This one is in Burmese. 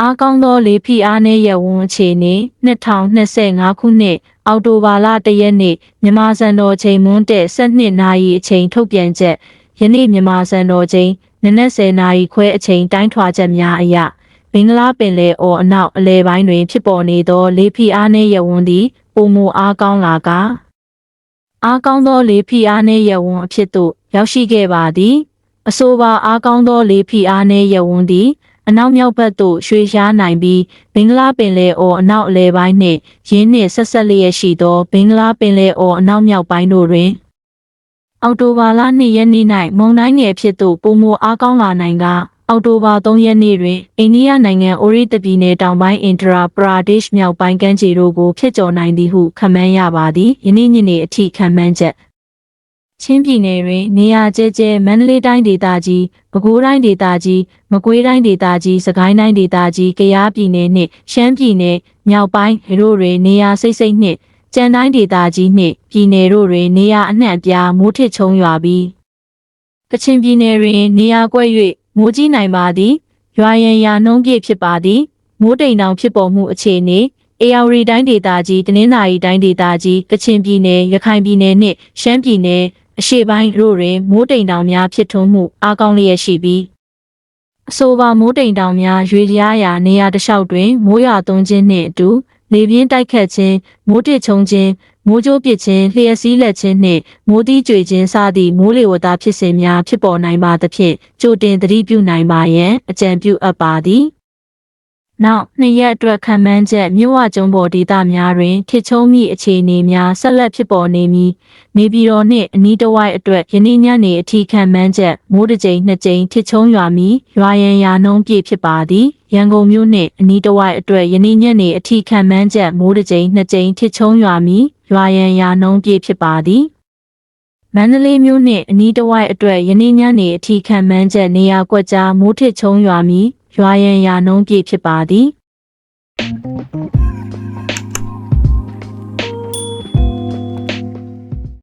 အားကောင်းသောလေဖိအားနည်းရဝန်းအခြေအနေ2025ခုနှစ်အောက်တိုဘာလ1ရက်နေ့မြန်မာစံတော်ချိန်မွန်းတဲ့12နာရီအချိန်ထုတ်ပြန်ချက်ယနေ့မြန်မာစံတော်ချိန်နနက်10နာရီခွဲအချိန်တိုင်းထွာချက်များအရဘင်္ဂလားပင်လယ်အော်အနောက်အလဲပိုင်းတွင်ဖြစ်ပေါ်နေသောလေဖိအားနည်းရဝန်းသည်ပုံမအားကောင်းလာကာအားကောင်းသောလေဖိအားနည်းရဝန်းအဖြစ်သို့ရောက်ရှိခဲ့ပါသည်အဆိုပါအားကောင်းသောလေဖိအားနည်းရဝန်းသည် အနောက်မြောက်ဘက်သို့ရွှေ့ရှားနိုင်ပြီးဘင်္ဂလားပင်လယ်အော်အနောက်အလဲပိုင်းနှင့်ရင်းနှင့်ဆက်ဆက်လျက်ရှိသောဘင်္ဂလားပင်လယ်အော်အနောက်မြောက်ပိုင်းတို့တွင်အောက်တိုဘာလ2ရက်နေ့၌မုန်တိုင်းငယ်ဖြစ်သို့ပုံမအားကောင်းလာနိုင်ကအောက်တိုဘာ3ရက်နေ့တွင်အိန္ဒိယနိုင်ငံအိုရီတပြည်နယ်တောင်ပိုင်းအင်ဒရာပရာဒေ့ရှ်မြောက်ပိုင်းကမ်းခြေတို့ကိုဖျက်ကျော်နိုင်သည်ဟုခန့်မှန်းရပါသည်ယနေ့ညနေအထိခန့်မှန်းချက် ချင်းပြည်နယ်တွင်နေရာကျဲကျဲမန္တလေးတိုင်းဒေသကြီးပဲခူးတိုင်းဒေသကြီးမကွေးတိုင်းဒေသကြီးစကိုင်းတိုင်းဒေသကြီးကယားပြည်နယ်နှင့်ရှမ်းပြည်နယ်မြောက်ပိုင်းတို့တွင်နေရာစိတ်စိတ်နှင့်ကြံတိုင်းဒေသကြီးနှင့်ပြည်နယ်တို့တွင်နေရာအနှံ့အပြားမိုးထစ်ချုံရွာပြီးကချင်ပြည်နယ်တွင်နေရာကွက်၍မိုးကြီးနိုင်ပါသည်ရွာရန်ရာနှုံးပြည့်ဖြစ်ပါသည်မိုးတိမ်တောင်ဖြစ်ပေါ်မှုအခြေအနေအေယာဝတီတိုင်းဒေသကြီးတနင်္သာရီတိုင်းဒေသကြီးကချင်ပြည်နယ်ရခိုင်ပြည်နယ်နှင့်ရှမ်းပြည်နယ် အရှေ့ပိုင်းတို့တွင်မိုးတိမ်တောင်များဖြစ်ထွန်းမှုအားကောင်းလျက်ရှိပြီးအဆိုပါမိုးတိမ်တောင်များရွေကြားရာနေရာတစ်လျှောက်တွင်မိုးရွာသွန်းခြင်းနှင့်အတူလေပြင်းတိုက်ခတ်ခြင်းမိုးတစ်ချုံခြင်းမိုးကြိုးပစ်ခြင်းလျှက်စီးလက်ခြင်းနှင့်မိုးသီးကြွေခြင်းစသည့်မိုးလေဝသဖြစ်စဉ်များဖြစ်ပေါ်နိုင်ပါသဖြင့်ကြိုတင်သတိပြုနိုင်ပါရန်အကြံပြုအပ်ပါသည် နောက်နှစ်ရက်အတွက်ခံမှန်းချက်မြို့ဝကျုံပေါ်ဒေသများတွင်ထစ်ချုံမိအခြေအနေများဆက်လက်ဖြစ်ပေါ်နေမည်နေပြည်တော်နှင့်အနီးတစ်ဝိုက်အတွက်ယနေ့ညနေအထိခံမှန်းချက်မိုးတစ်ကြိမ်နှစ်ကြိမ်ထစ်ချုံရွာမီရွာရန်ရာနှုံးပြည့်ဖြစ်ပါသည်ရန်ကုန်မြို့နှင့်အနီးတစ်ဝိုက်အတွက်ယနေ့ညနေအထိခံမှန်းချက်မိုးတစ်ကြိမ်နှစ်ကြိမ်ထစ်ချုံရွာမီရွာရန်ရာနှုံးပြည့်ဖြစ်ပါသည်မန္တလေးမြို့နှင့်အနီးတစ်ဝိုက်အတွက်ယနေ့ညနေအထိခံမှန်းချက်နေရာကွက်ကြားမိုးထစ်ချုံရွာမီ ရွာရန်ရာနှုံးပြည့်ဖြစ်ပါသည်